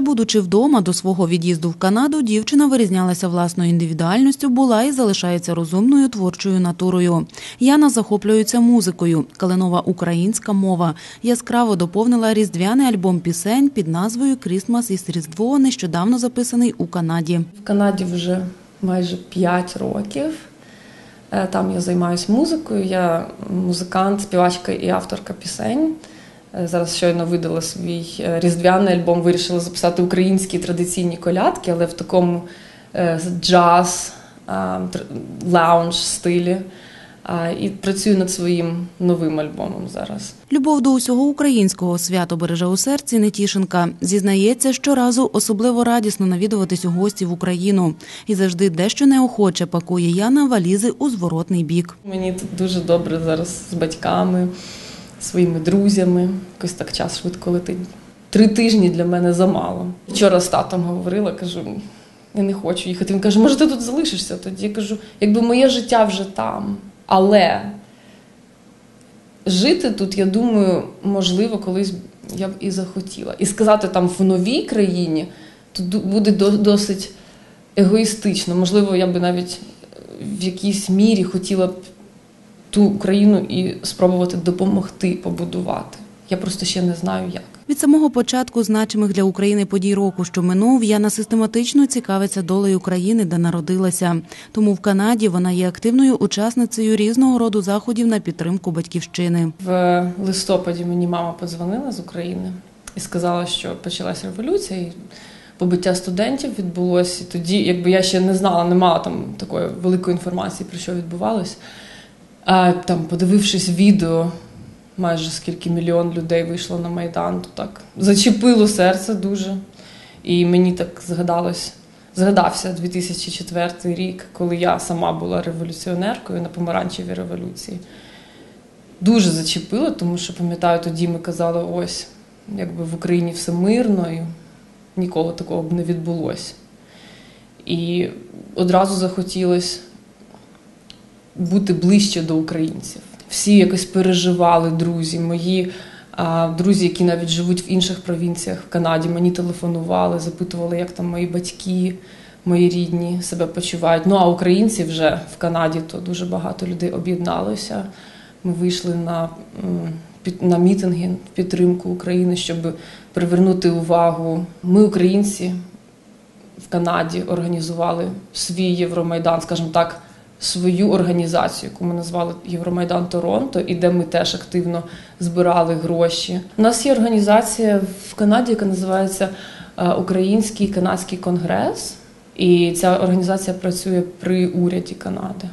будучи вдома до свого від'їзду в Канаду, дівчина вирізнялася власною індивідуальністю, була і залишається розумною творчою натурою. Яна захоплюється музикою. Калинова українська мова яскраво доповнила різдвяний альбом пісень під назвою Крісмас із Різдво, нещодавно записаний у Канаді. В Канаді вже майже 5 років. Е, Там я займаюся музикою. Я музикант, співачка і авторка пісень. Е, Зараз щойно видала свій е, різдвяний альбом, вирішила записати українські традиційні колядки, але в такому е, джаз, лаунж стилі. І працюю над своїм новим альбомом зараз. Любов до усього українського свято береже у серці Нетішенка. Зізнається, щоразу особливо радісно навідуватись у гості в Україну і завжди дещо неохоче пакує Яна валізи у зворотний бік. Мені тут дуже добре зараз з батьками, своїми друзями. Якось так час швидко летить. Три тижні для мене замало. Вчора з татом говорила, кажу, я не хочу їхати. Він каже, може, ти тут залишишся тоді? Я кажу, якби моє життя вже там. Але жити тут, я думаю, можливо, колись я б і захотіла. І сказати там в новій країні, ду- буде досить егоїстично. Можливо, я би навіть в якійсь мірі хотіла б ту Україну і спробувати допомогти побудувати. Я просто ще не знаю як. Від самого початку значимих для України подій року, що минув, Яна систематично цікавиться долею країни, де народилася. Тому в Канаді вона є активною учасницею різного роду заходів на підтримку батьківщини. В листопаді мені мама подзвонила з України і сказала, що почалася революція, і побиття студентів відбулося. І тоді, якби я ще не знала, не мала там такої великої інформації, про що відбувалось. А там, подивившись відео, майже скільки мільйон людей вийшло на Майдан, то так зачепило серце дуже. І мені так згадалось, згадався 2004 рік, коли я сама була революціонеркою на помаранчевій революції дуже зачепило, тому що пам'ятаю, тоді ми казали, ось якби в Україні все мирно, і ніколи такого б не відбулося. І одразу захотілося бути ближче до українців. Всі якось переживали, друзі. Мої а, друзі, які навіть живуть в інших провінціях в Канаді, мені телефонували, запитували, як там мої батьки, мої рідні себе почувають. Ну а українці вже в Канаді, то дуже багато людей об'єдналося. Ми вийшли на, на мітинги в підтримку України, щоб привернути увагу. Ми, українці, в Канаді організували свій Євромайдан, скажімо так, свою організацію, яку ми назвали Євромайдан Торонто, і де ми теж активно збирали гроші. У нас є організація в Канаді, яка називається е, Український канадський конгрес, і ця організація працює при уряді Канади.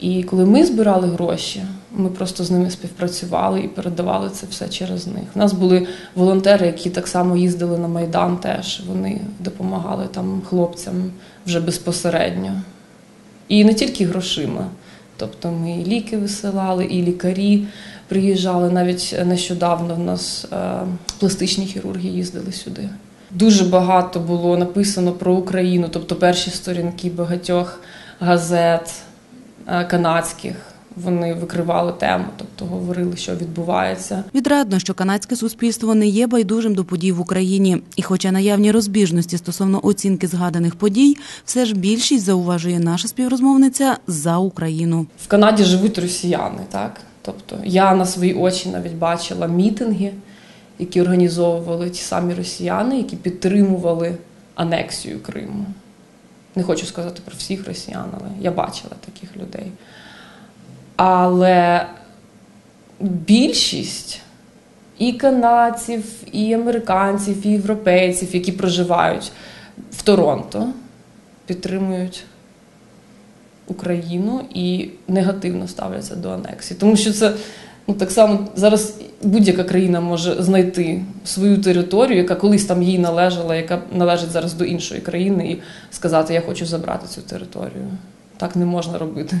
І коли ми збирали гроші, ми просто з ними співпрацювали і передавали це все через них. У нас були волонтери, які так само їздили на Майдан теж. Вони допомагали там хлопцям вже безпосередньо. І не тільки грошима. Тобто ми і ліки висилали, і лікарі приїжджали. Навіть нещодавно в нас е, пластичні хірурги їздили сюди. Дуже багато було написано про Україну, тобто перші сторінки багатьох газет е, канадських. Вони викривали тему, тобто говорили, що відбувається. Відрадно, що канадське суспільство не є байдужим до подій в Україні, і, хоча наявні розбіжності стосовно оцінки згаданих подій, все ж більшість зауважує наша співрозмовниця за Україну. В Канаді живуть росіяни, так? Тобто я на свої очі навіть бачила мітинги, які організовували ті самі росіяни, які підтримували анексію Криму. Не хочу сказати про всіх росіян, але я бачила таких людей. Але більшість і канадців, і американців, і європейців, які проживають в Торонто, підтримують Україну і негативно ставляться до анексії. Тому що це ну, так само зараз будь-яка країна може знайти свою територію, яка колись там їй належала, яка належить зараз до іншої країни, і сказати, я хочу забрати цю територію. Так не можна робити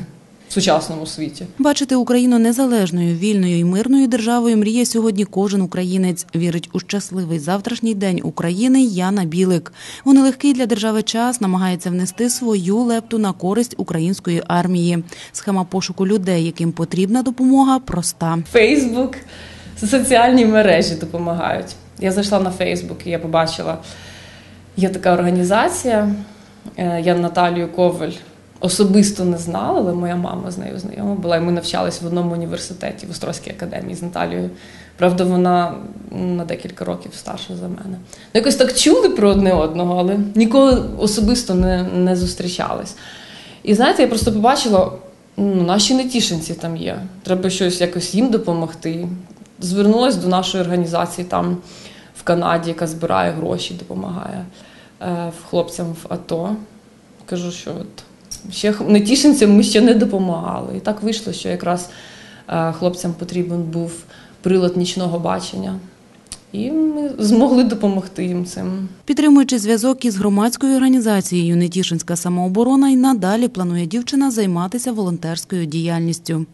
в сучасному світі. Бачити Україну незалежною, вільною і мирною державою мріє сьогодні кожен українець. Вірить у щасливий завтрашній день України Яна Білик. У нелегкий для держави час намагається внести свою лепту на користь української армії. Схема пошуку людей, яким потрібна допомога, проста. Фейсбук, соціальні мережі допомагають. Я зайшла на Фейсбук і я побачила, є така організація. Е, Я Наталію Коваль особисто не знала, але моя мама з нею знайома була. І ми навчались в одному університеті в Острозькій академії з Наталією. Правда, вона на декілька років старша за мене. Ну, якось так чули про одне одного, але ніколи особисто не, не зустрічались. І знаєте, я просто побачила, ну, наші нетішинці там є. Треба щось якось їм допомогти. Звернулася до нашої організації там в Канаді, яка збирає гроші, допомагає е, хлопцям в АТО. Кажу, що от ще нетішинцям ми ще не допомагали. І так вийшло, що якраз е, хлопцям потрібен був прилад нічного бачення. І ми змогли допомогти їм цим. Підтримуючи зв'язок із громадською організацією Нетішинська самооборона, й надалі планує дівчина займатися волонтерською діяльністю.